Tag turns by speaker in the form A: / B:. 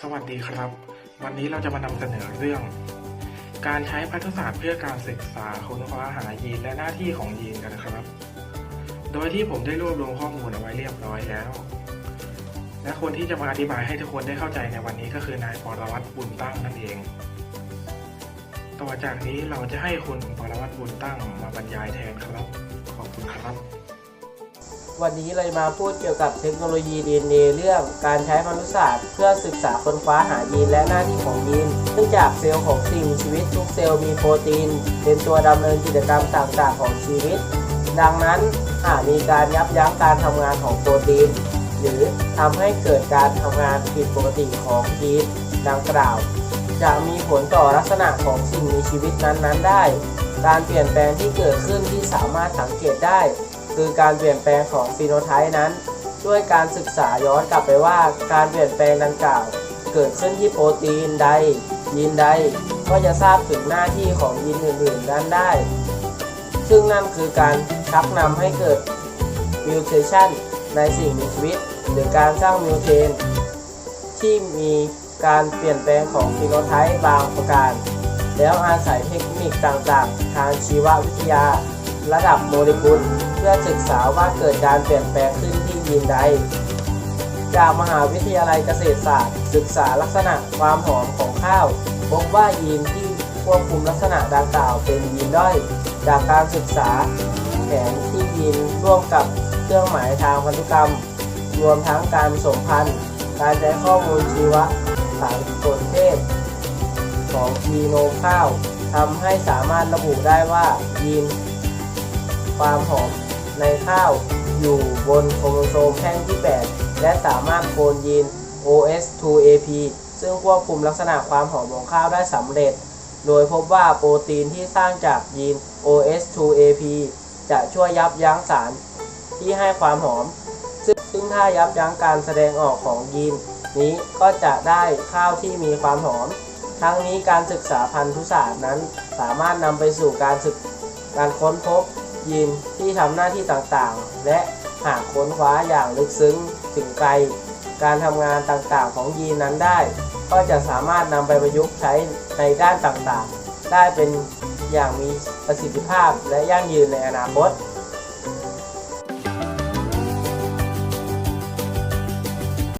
A: สวัสดีครับ วันนี้เราจะมานำเสนอเรื่อง การใช้พันธุศาสตร์เพื่อการศึกษาค้นคว้าหายีนและหน้าที่ของยีนกันนะครับ โดยที่ผมได้รวบรวมข้อมูลเอาไว้เรียบร้อยแล้ว และคนที่จะมาอธิบายให้ทุกคนได้เข้าใจในวันนี้ก็คือนายปรวัตรบุญตั้งนั่นเอง ต่อจากนี้เราจะให้คุณปรวัตรบุญตั้งมาบรรยายแทนครับ ขอบคุณครับ
B: วันนี้เราจะมาพูดเกี่ยวกับเทคโนโลยี DNA เรื่องการใช้มนุษยศาสตร์เพื่อศึกษาค้นคว้าหายีนและหน้าที่ของยีนเนื่องจากเซลล์ของสิ่งมีชีวิตทุกเซลล์มีโปรตีน เป็นตัวดำเนินกิจกรรมต่างๆ ของชีวิต ดังนั้นหากมีการยับยั้งการทำงานของโปรตีน หรือทำให้เกิดการทำงานผิดปกติของยีนดังกล่าว จะมีผลต่อลักษณะของสิ่งมีชีวิตนั้นๆ ได้ การเปลี่ยนแปลงที่เกิดขึ้นที่สามารถสังเกตได้ คือการเปลี่ยนแปลงของฟีโนไทป์นั้น ด้วยการศึกษาย้อนกลับไปว่าการเปลี่ยนแปลงดังกล่าว เกิดขึ้นที่โปรตีนใดยีนใด ก็จะทราบถึงหน้าที่ของยีนอื่นๆนั้นได้ ซึ่งนั่นคือการชักนำให้เกิดมิวเทชันในสิ่งมีชีวิต หรือการสร้างมิวเทนที่มีการเปลี่ยนแปลงของฟีโนไทป์บางประการ แล้วอาศัยเทคนิคต่างๆ ทางชีววิทยา ระดับโมเลกุล พื่อศึกษาว่าเกิดการเปลี่ยนแปลงขึ้นที่ยีนใด จากมหาวิทยาลัยเกษตรศาสตร์ ศึกษาลักษณะความหอมของข้าวพบว่ายีนที่ควบคุมลักษณะดังกล่าวเป็นยีนด้อย จากการศึกษาแผนที่ยีนร่วมกับเครื่องหมายทางพันธุกรรม รวมทั้งการผสมพันธุ์การใช้ข้อมูลชีวสารสนเทศ ของยีโนมข้าวทำให้สามารถระบุได้ว่ายีนความหอม ในข้าวอยู่บนโครโมโซมแท่งที่ 8 และสามารถโคนยีน OS2AP ซึ่งควบคุมลักษณะความหอมของข้าวได้สำเร็จ โดยพบว่าโปรตีนที่สร้างจากยีน OS2AP จะช่วยยับยั้งสารที่ให้ความหอมซซึ่งถ้ายับยั้งการแสดงออกของยีนนี้ก็จะได้ข้าวที่มีความหอม ทั้งนี้การศึกษาพันธุศาสตร์นั้นสามารถนำไปสู่การศึกการค้นพบ ยีนที่ทำหน้าที่ต่างๆ และหากค้นคว้าอย่างลึกซึ้งถึงไกล การทำงานต่างๆของยีนนั้นได้ ก็จะสามารถนำไปประยุกต์ใช้ในด้านต่างๆ ได้เป็นอย่างมีประสิทธิภาพและยั่งยืนในอนาคต